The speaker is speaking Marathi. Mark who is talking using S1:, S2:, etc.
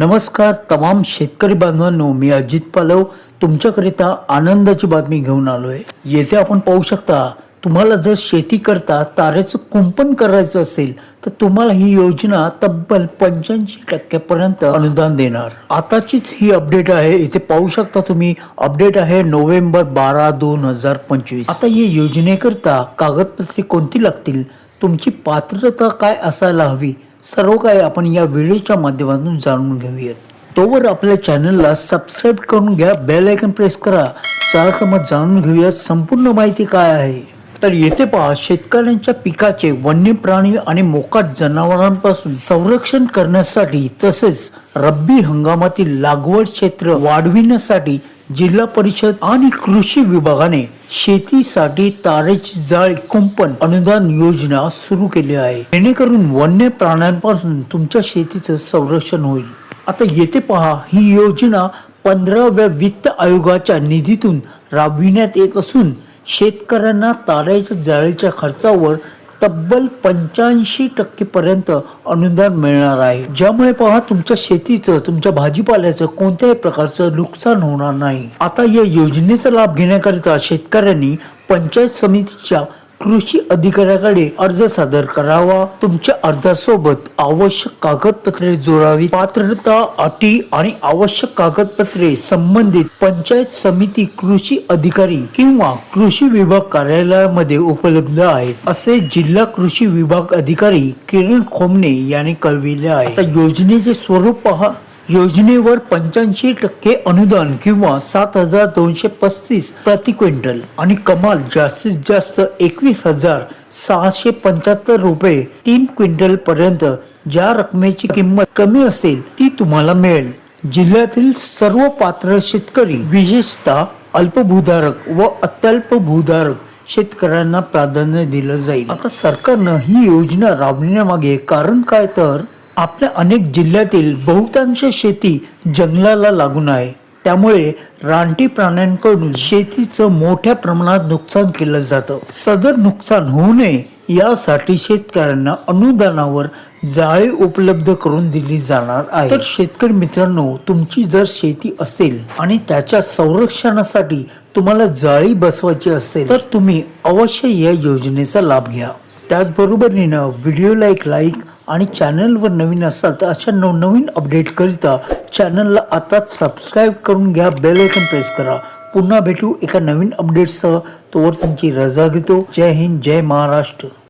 S1: नमस्कार तमाम शेतकरी बांधवांनो मी अजित पालव. तुमच्याकरिता आनंदाची बातमी घेऊन आलोय. येथे आपण पाहू शकता तुम्हाला जर शेती करता तारेचं कुंपण करायचं असेल तर तुम्हाला ही योजना तब्बल पंच्याऐंशी टक्क्यापर्यंत अनुदान देणार. आताचीच ही अपडेट आहे. इथे पाहू शकता तुम्ही अपडेट आहे नोव्हेंबर बारा दोन हजार पंचवीस. आता या योजनेकरता कागदपत्रे कोणती लागतील? तुमची पात्रता काय असायला हवी? सर्व काही आपण या व्हिडिओच्या माध्यमातून जाणून घेऊयात. तोवर आपल्या चॅनलला सबस्क्राईब करून घ्या बेल आयकन प्रेस करा. चला तर मग जाणून घेऊया संपूर्ण माहिती काय आहे. तर येथे पहा शेतकऱ्यांच्या पिकाचे वन्य प्राणी आणि मोकाट जनावरांपासून संरक्षण करण्यासाठी तसेच रब्बी हंगामातील लागवड क्षेत्र वाढविण्यासाठी जिल्हा परिषद आणि कृषी विभागाने शेतीसाठी तारेची जाळ कुंपण अनुदान योजना सुरू केली आहे. जेणेकरून वन्य प्राण्यांपासून तुमच्या शेतीचं संरक्षण होईल. आता येथे पहा ही योजना पंधराव्या वित्त आयोगाच्या निधीतून राबविण्यात येत असून शेतकऱ्यांना ताऱ्याच्या जाळीच्या खर्चावर तब्बल पंच्याऐंशी टक्के पर्यंत अनुदान मिळणार आहे. ज्यामुळे पहा तुमच्या शेतीचं तुमच्या भाजीपाल्याचं कोणत्याही प्रकारचं नुकसान होणार नाही. आता या योजनेचा लाभ घेण्याकरिता शेतकऱ्यांनी पंचायत समितीच्या कृषी अधिकाऱ्याकडे अर्ज सादर करावा. तुमच्या अर्जासोबत आवश्यक कागदपत्रे जोडावी. पात्रता अटी आणि आवश्यक कागदपत्रे संबंधित पंचायत समिती कृषी अधिकारी किंवा कृषी विभाग कार्यालयामध्ये उपलब्ध आहेत असे जिल्हा कृषी विभाग अधिकारी किरण खोमने यांनी कळविले आहे. योजनेचे स्वरूप पहा. योजनेवर पंच्याऐंशी टक्के अनुदान किंवा सात हजार दोनशे पस्तीस प्रति क्विंटल आणि कमाल जास्तीत जास्त एकवीस हजार सहाशे पंच्याहत्तर रुपये तीन क्विंटल पर्यंत ज्या रकमेची किंमत कमी असेल ती तुम्हाला मिळेल. जिल्ह्यातील सर्व पात्र शेतकरी विशेषतः अल्पभूधारक व अत्यल्प भूधारक शेतकऱ्यांना प्राधान्य दिलं जाईल. आता सरकारनं ही योजना राबविण्यामागे कारण काय तर? आपल्या अनेक जिल्ह्यातील बहुतांश शेती जंगलाला लागून आहे. त्यामुळे रानटी प्राण्यांकडून शेतीचं मोठ्या प्रमाणात नुकसान केलं जातं. सदर नुकसान होऊ नये यासाठी शेतकऱ्यांना अनुदानावर जाळी उपलब्ध करून दिली जाणार आहे. तर शेतकरी मित्रांनो तुमची जर शेती असेल आणि त्याच्या संरक्षणासाठी तुम्हाला जाळी बसवायची असेल तर तुम्ही अवश्य या योजनेचा लाभ घ्या. त्याचबरोबरीनं व्हिडिओला एक लाईक आणि चॅनलवर नवीन असाल तर अशा नवनवीन अपडेटकरिता चॅनलला आताच सबस्क्राईब करून घ्या बेल आयकन प्रेस करा. पुन्हा भेटू एका नवीन अपडेटसह तोवर तुमची रजा घेतो. जय हिंद जय महाराष्ट्र.